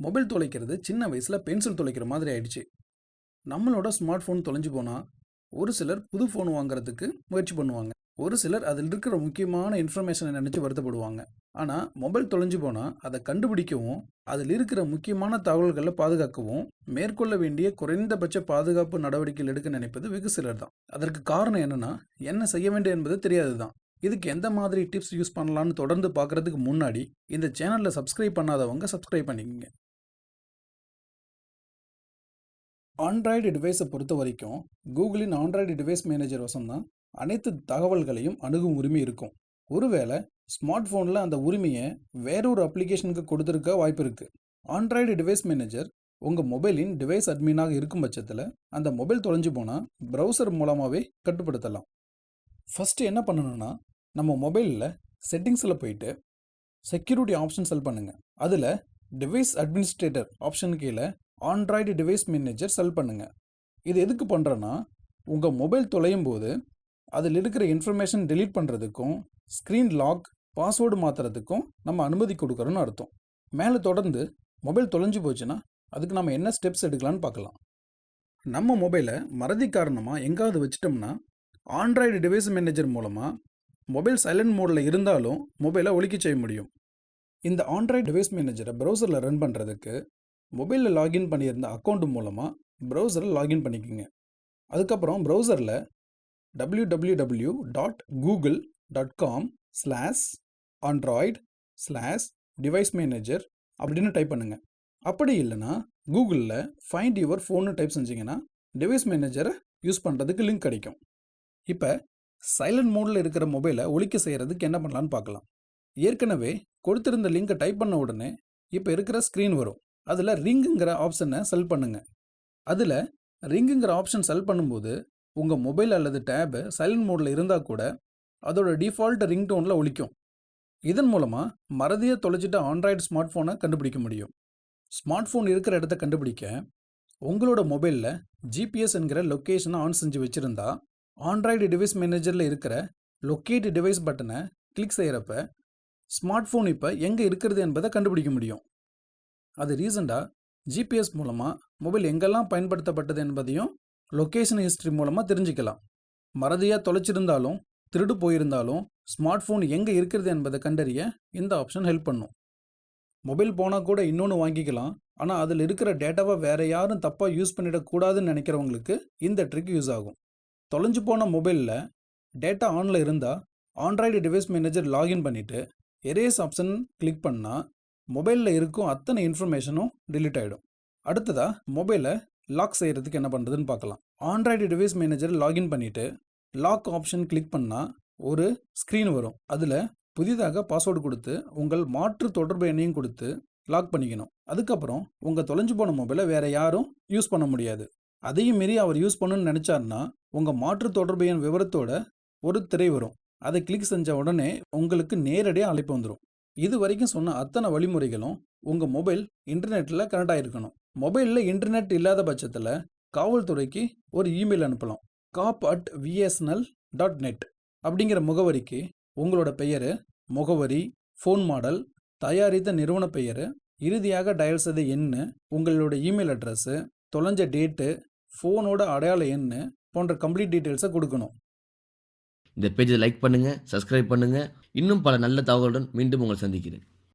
Mobile தொலைக்கிறது சின்ன வயசில் pencil தொலைக்கிற மாதிரி ஆயிடுச்சு. நம்மளோட ஸ்மார்ட் ஃபோன் தொலைஞ்சு போனால் ஒரு சிலர் புது ஃபோன் வாங்குறதுக்கு முயற்சி பண்ணுவாங்க. ஒரு சிலர் அதில் இருக்கிற முக்கியமான இன்ஃபர்மேஷனை நினச்சி வருத்தப்படுவாங்க. ஆனால் மொபைல் தொலைஞ்சு போனால் அதை கண்டுபிடிக்கவும் அதில் இருக்கிற முக்கியமான தகவல்களை பாதுகாக்கவும் மேற்கொள்ள வேண்டிய குறைந்தபட்ச பாதுகாப்பு நடவடிக்கைகள் எடுக்க நினைப்பது வெகு சிலர் தான். அதற்கு காரணம் என்னென்னா என்ன செய்ய வேண்டும் என்பது தெரியாது தான். இதுக்கு எந்த மாதிரி டிப்ஸ் யூஸ் பண்ணலான்னு தொடர்ந்து பார்க்குறதுக்கு முன்னாடி இந்த சேனலில் சப்ஸ்கிரைப் பண்ணாதவங்க சப்ஸ்கிரைப் பண்ணிக்கங்க. ஆண்ட்ராய்டு டிவைஸை பொறுத்த வரைக்கும் கூகுளின் ஆண்ட்ராய்டு டிவைஸ் மேனேஜர் வசம்தான். அனைத்து தகவல்களையும் அணுகும் உரிமை இருக்கும். ஒருவேளை ஸ்மார்ட் ஃபோனில் அந்த உரிமையை வேறொரு அப்ளிகேஷனுக்கு கொடுத்துருக்க வாய்ப்பு இருக்குது ஆண்ட்ராய்டு டிவைஸ் மேனேஜர் உங்கள் மொபைலின் டிவைஸ் அட்மினாக இருக்கும் பட்சத்தில் அந்த மொபைல் தொலைஞ்சு போனால் ப்ரௌசர் மூலமாகவே கட்டுப்படுத்தலாம். ஃபஸ்ட்டு என்ன பண்ணணும்னா நம்ம மொபைலில் செட்டிங்ஸில் போயிட்டு செக்யூரிட்டி ஆப்ஷன் செல் பண்ணுங்கள் அதில் டிவைஸ் அட்மினிஸ்ட்ரேட்டர் ஆப்ஷன் கீழே ஆண்ட்ராய்டு டிவைஸ் மேனேஜர் செல் பண்ணுங்கள் இது எதுக்கு பண்ணுறேன்னா உங்கள் மொபைல் தொலையும் போது அதில் இருக்கிற இன்ஃபர்மேஷன் டெலீட் பண்ணுறதுக்கும் ஸ்க்ரீன் லாக் பாஸ்வேர்டு மாற்றுறதுக்கும் நம்ம அனுமதி கொடுக்குறோன்னு அர்த்தம். மேலே தொடர்ந்து மொபைல் தொலைஞ்சு போச்சுன்னா அதுக்கு நம்ம என்ன ஸ்டெப்ஸ் எடுக்கலாம்னு பார்க்கலாம். நம்ம மொபைலை மறதி காரணமாக எங்காவது வச்சிட்டோம்னா ஆண்ட்ராய்டு டிவைஸ் மேனேஜர் மூலமாக மொபைல் சைலண்ட் மோடில் இருந்தாலும் மொபைலை ஒழிக்க செய்ய முடியும். இந்த ஆண்ட்ராய்டு டிவைஸ் மேனேஜரை ப்ரௌசரில் ரன் பண்ணுறதுக்கு மொபைலில் லாகின் பண்ணியிருந்த அக்கௌண்ட் மூலமாக ப்ரௌசரில் லாகின் பண்ணிக்கோங்க. அதுக்கப்புறம் ப்ரௌசரில் W W W dot Google dot com slash Android slash device manager அப்படின்னு டைப் பண்ணுங்கள் அப்படி இல்லைன்னா கூகுளில் ஃபைண்ட் யுவர் ஃபோன்னு டைப் செஞ்சீங்கன்னா டிவைஸ் மேனேஜரை யூஸ் பண்ணுறதுக்கு லிங்க் கிடைக்கும். இப்போ சைலண்ட் மோடில் இருக்கிற மொபைலை ஒழிக்க செய்கிறதுக்கு என்ன பண்ணலான்னு பார்க்கலாம். ஏற்கனவே கொடுத்திருந்த லிங்கை டைப் பண்ண உடனே இப்போ இருக்கிற ஸ்க்ரீன் வரும். அதில் ரிங்குங்கிற ஆப்ஷனை செல் பண்ணுங்க. அதில் ரிங்குங்கிற ஆப்ஷன் செல் பண்ணும்போது உங்கள் மொபைல் அல்லது டேபு சைலண்ட் மோடில் இருந்தால் கூட அதோட டிஃபால்ட் ரிங் டோனில் ஒழிக்கும் இதன் மூலமாக மறதியை தொலைச்சிட்ட ஆண்ட்ராய்டு ஸ்மார்ட் ஃபோனை கண்டுபிடிக்க முடியும். ஸ்மார்ட் ஃபோன் இருக்கிற இடத்த கண்டுபிடிக்க உங்களோட மொபைலில் ஜிபிஎஸ் என்கிற லொக்கேஷனை ஆன் செஞ்சு வச்சுருந்தா ஆண்ட்ராய்டு டிவைஸ் மேனேஜரில் இருக்கிற லொக்கேட் டிவைஸ் பட்டனை கிளிக் செய்கிறப்ப ஸ்மார்ட் ஃபோன் இப்போ எங்கே இருக்கிறது என்பதை கண்டுபிடிக்க முடியும். அது ரீசெண்டாக ஜிபிஎஸ் மூலமாக மொபைல் எங்கெல்லாம் பயன்படுத்தப்பட்டது என்பதையும் லொக்கேஷன் ஹிஸ்ட்ரி மூலமாக தெரிஞ்சுக்கலாம். மறதியாக தொலைச்சிருந்தாலும் திருடு போயிருந்தாலும் ஸ்மார்ட் ஃபோன் எங்கே இருக்கிறது என்பதை கண்டறிய இந்த ஆப்ஷன் ஹெல்ப் பண்ணும். மொபைல் போனால் கூட இன்னொன்று வாங்கிக்கலாம். ஆனால் அதில் இருக்கிற டேட்டாவை வேறு யாரும் தப்பாக யூஸ் பண்ணிடக்கூடாதுன்னு நினைக்கிறவங்களுக்கு இந்த ட்ரிக் யூஸ் ஆகும். தொலைஞ்சு போன மொபைலில் டேட்டா ஆனில் இருந்தால் ஆண்ட்ராய்டு டிவைஸ் மேனேஜர் லாகின் பண்ணிவிட்டு எரேஸ் ஆப்ஷன் கிளிக் பண்ணால் மொபைலில் இருக்கும் அத்தனை இன்ஃபர்மேஷனும் டிலீட் ஆகிடும் அடுத்ததாக மொபைலை லாக் செய்கிறதுக்கு என்ன பண்ணுறதுன்னு பார்க்கலாம். ஆண்ட்ராய்டு டிவைஸ் மேனேஜர் லாகின் பண்ணிவிட்டு லாக் ஆப்ஷன் கிளிக் பண்ணால் ஒரு ஸ்க்ரீன் வரும். அதில் புதிதாக பாஸ்வேர்டு கொடுத்து உங்கள் மாற்று தொடர்பு எண்ணையும் கொடுத்து லாக் பண்ணிக்கணும். அதுக்கப்புறம் உங்கள் தொலைஞ்சு போன மொபைலை வேறு யாரும் யூஸ் பண்ண முடியாது. அதையும் மீறி அவர் யூஸ் பண்ணணும்னு நினச்சாருன்னா உங்கள் மாற்று தொடர்பு எண் விவரத்தோட ஒரு திரை வரும். அதை கிளிக் செஞ்ச உடனே உங்களுக்கு நேரடியாக அழைப்பு வந்துடும் இது வரைக்கும் சொன்ன அத்தனை வழிமுறைகளும் உங்கள் மொபைல் இன்டர்நெட்டில் கனெக்ட் ஆகிருக்கணும் மொபைலில் இன்டர்நெட் இல்லாத பட்சத்தில் காவல்துறைக்கு ஒரு இமெயில் அனுப்பலாம். Cop at VSNL dot net அப்படிங்கிற முகவரிக்கு உங்களோட பெயர் முகவரி ஃபோன் மாடல் தயாரித்த நிறுவன பெயர் இறுதியாக டயல் செய்த எண்ணு உங்களோட இமெயில் அட்ரஸ்ஸு தொலைஞ்ச டேட்டு ஃபோனோட அடையாள எண்ணு போன்ற கம்ப்ளீட் டீட்டெயில்ஸை கொடுக்கணும். இந்த பேஜை லைக் பண்ணுங்கள் சப்ஸ்கிரைப் பண்ணுங்கள் இன்னும் பல நல்ல தகவலுடன் மீண்டும் உங்களை சந்திக்கிறேன்.